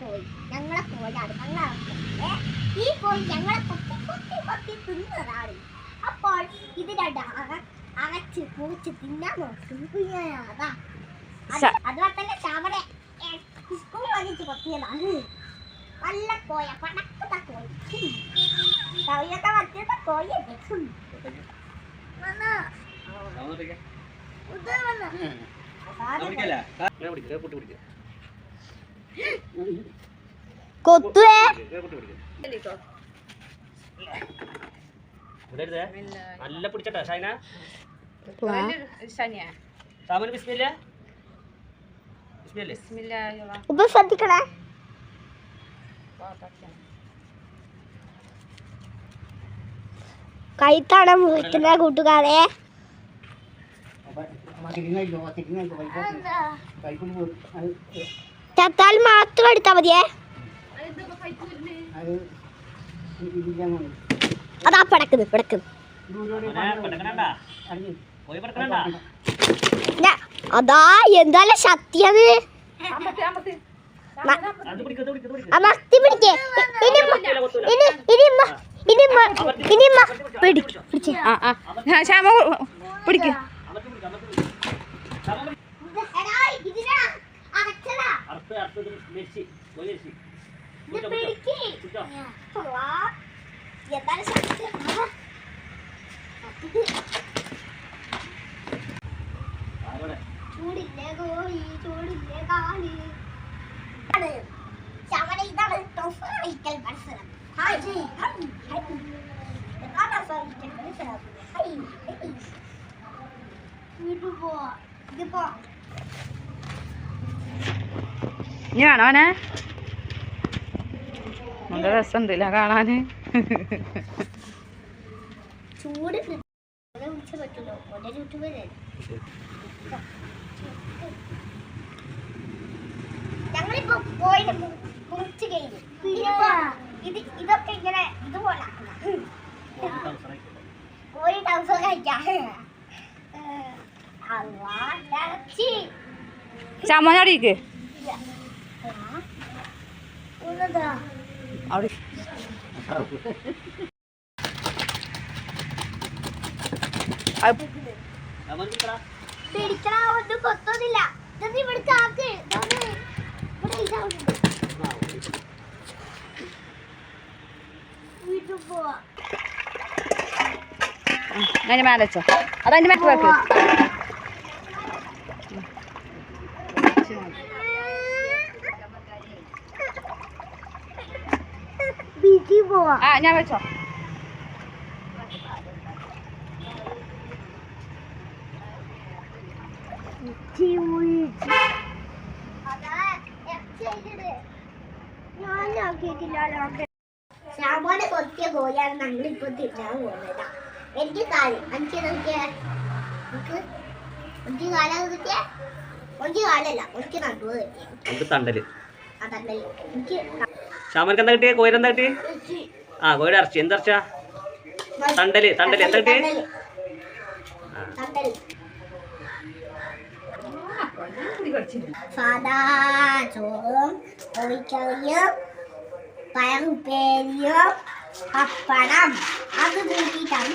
കോഴി ഞങ്ങളെ കോഴാണ് ഞങ്ങളെ ഈ കോഴി ഞങ്ങളെ കൊത്തി കൊത്തി കൊത്തി തിന്നതാണ്. അപ്പോൾ ഇത് രണ്ട് അക- അകച്ച് പൂച്ച് തിന്നാൻ നോക്കും. അതാ അത് ശ- അത് മാത്രല്ല ശവടെ സ്കൂൾ വലിച്ച് കൊത്തിയതാണ്. നല്ല കോയ പടക്കത്ത കോഴി കവിയൊക്കെ വച്ചത കോഴിയല്ലേ ഹും. വന്നോ? ഇത് വന്നോ? കൊത്തുവേ. നല്ല പിടിച്ചട്ടാ ഷൈന. സാമന് ബിസ്മില്ല. ഇപ്പൊ ശ്രദ്ധിക്കണേ. കൈത്താണ് മുറിക്കുന്ന കൂട്ടുകാരെ? ചത്താൽ മാത്രം എടുത്താ മതിയേ. അതാ പടക്കുന്നു പടക്കുന്നു അതാ എന്തായാലും ശക്തി അത് അമ്പത്തി അമ്പത്തി അത്? പിടിക്കത് പിടിക്കത് പിടിക്കത് അമർത്തി പിടിക്കേ. ഇനി ഇനി ഇനി ഇനി മ- ഇനി മ- പിടിക്ക്. ആ ആ. ശ്യാമ പിടിക്ക് പിടിക്ക് അമർത്തി പിടിക്ക് സാമ പിടി. എടാ, ഇതിനാ അടച്ചതാ. അറുത്ത് അറുത്ത് ഇത് മെരിച്ച് പോയി മെരിച്ച് ഇത് പിടിച്ചോ, പിടിക്ക്. പിടിച്ചോ. അള്ളാ, എന്തായാലും ശക്തി ആ. ഇത് ആരോടെ? ചൂടില്ലേ കോഴി ചൂടില്ലേ കാളി. ശവന ഇതാണ് ടോഫർ കഴിക്കൽ മത്സരം ഹായ്, ഹായ്, ഹായ്. ഇതാണ് ടോഫർ കഴിക്കൽ മത്സരം. Hi, hi. ഇതിപ്പോ ഇതിപ്പോ ഇനി വേണോ കഴിഞ്ഞു. രസമുണ്ടല്ല ഇത് ഇതൊക്കെ ഇങ്ങനെ ഇതുപോലെ. കോഴി ടൗസർ കഴിക്കാം. ഉള്ളതാ. അവിടെ. ഞാൻ മേലെ വെച്ചോ. അതതിന്റെ മേത്ത് പോവാ. ആ ഞാൻ വെച്ചോ. ശ്യാമോനെ കൊത്തിയ കോഴിയാണ് ഞങ്ങളിപ്പോ തിന്നാൻ പോകുന്നത്. എനിക്ക് കാലം അഞ്ച് നോക്കിയേ. എനിക്ക് എനിക്ക് കാലം കിട്ടിയ എനിക്ക് കാലല്ല എനിക്ക് നടുവ് കിട്ടിയ നമുക്ക് തണ്ടൽ. അതല്ലല്ലോ എനിക്ക് ഷാമനക്ക് എന്താ കിട്ടിയേ? കോയിരെന്താ കിട്ടിയേ? ആ കോഴിയുടെ ഇറച്ചി. എന്താ ഇറച്ചാ? തണ്ടൽ. തണ്ടൽ. എന്താ കിട്ടിയേ. സാദാ കോഴിക്കറിയും പയറുപ്പേരിയും പപ്പടം. അത് കൂട്ടിയിട്ടാണ്